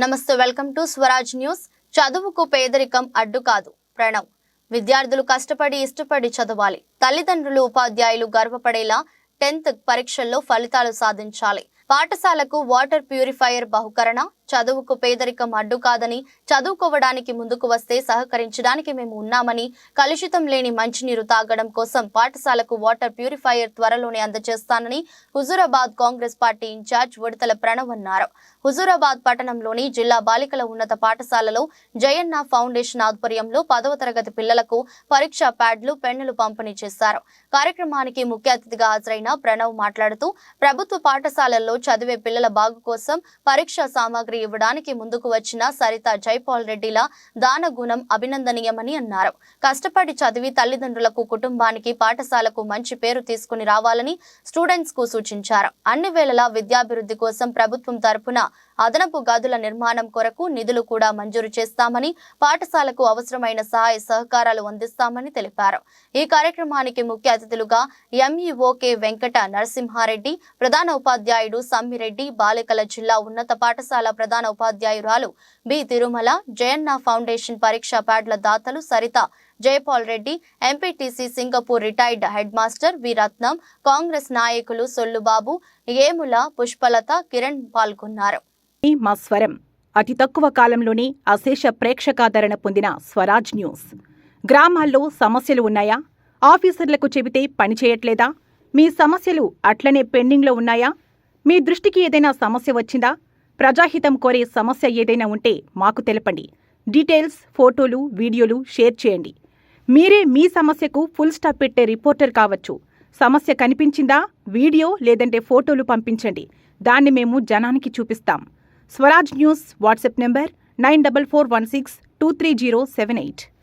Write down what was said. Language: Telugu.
నమస్తే వెల్కమ్ టు స్వరాజ్ న్యూస్. చదువుకు పేదరికం అడ్డు కాదు. ప్రణవ్ విద్యార్థులు కష్టపడి ఇష్టపడి చదవాలి. తల్లిదండ్రులు ఉపాధ్యాయులు గర్వపడేలా టెన్త్ పరీక్షల్లో ఫలితాలు సాధించాలి. పాఠశాలకు వాటర్ ప్యూరిఫైయర్ బహుకరణ చదువుకు పేదరికం అడ్డు కాదని చదువుకోవడానికి ముందుకు వస్తే సహకరించడానికి మేము ఉన్నామని కలుషితం లేని మంచినీరు తాగడం కోసం పాఠశాలకు వాటర్ ప్యూరిఫైయర్ త్వరలోనే అందజేస్తానని హుజూరాబాద్ కాంగ్రెస్ పార్టీ ఇన్ఛార్జ్ ఉడతల ప్రణవ్ అన్నారు. హుజూరాబాద్ పట్టణంలోని జిల్లా బాలికల ఉన్నత పాఠశాలలో జయన్న ఫౌండేషన్ ఆధ్వర్యంలో పదవ తరగతి పిల్లలకు పరీక్షా ప్యాడ్లు పెన్నులు పంపిణీ చేశారు. కార్యక్రమానికి ముఖ్య అతిథిగా హాజరైన ప్రణవ్ మాట్లాడుతూ ప్రభుత్వ పాఠశాలల్లో చదివే పిల్లల బాగు కోసం పరీక్షా సామాగ్రి ఇవ్వడానికి ముందుకు వచ్చిన సరిత జైపాల్ రెడ్డిల దాన గుణం అభినందనీయమని అన్నారు. కష్టపడి చదివి తల్లిదండ్రులకు కుటుంబానికి పాఠశాలకు మంచి పేరు తీసుకుని రావాలని స్టూడెంట్స్కు సూచించారు. అన్ని వేళలా విద్యాభివృద్ధి కోసం ప్రభుత్వం తరపున అదనపు గదుల నిర్మాణం కొరకు నిధులు కూడా మంజూరు చేస్తామని పాఠశాలకు అవసరమైన సహాయ సహకారాలు అందిస్తామని తెలిపారు. ఈ కార్యక్రమానికి ముఖ్య అతిథులుగా ఎంఈఓకే వెంకట నరసింహారెడ్డి ప్రధాన ఉపాధ్యాయుడు సమ్మిరెడ్డి బాలికల జిల్లా ఉన్నత పాఠశాల ప్రధాన ఉపాధ్యాయురాలు బి. తిరుమల జయన్న ఫౌండేషన్ పరీక్షా ప్యాడ్ల దాతలు Saritha Jayapal Reddy MPTC Singapore retired head master V. Ratnam Congress నాయకులు సొల్లుబాబు ఏముల పుష్పలత కిరణ్ పాల్గొన్నారు. ఈ మా స్వరం. అతి తక్కువ కాలంలోనే అశేష ప్రేక్షకాదరణ పొందిన స్వరాజ్ న్యూస్. గ్రామాల్లో సమస్యలు ఉన్నాయా? ఆఫీసర్లకు చెబితే పని చేయట్లేదా? మీ సమస్యలు అట్లనే పెండింగ్లో ఉన్నాయా? మీ దృష్టికి ఏదైనా సమస్య వచ్చిందా? ప్రజాహితం కోరే సమస్య ఏదైనా ఉంటే మాకు తెలపండి. డీటెయిల్స్ ఫోటోలు వీడియోలు షేర్ చేయండి. మీరే మీ సమస్యకు ఫుల్ స్టాప్ పెట్టే రిపోర్టర్ కావచ్చు. సమస్య కనిపించిందా? వీడియో లేదంటే ఫోటోలు పంపించండి. దాన్ని మేము జనానికి చూపిస్తాం. Swaraj news WhatsApp number nine double four one six two three zero seven eight.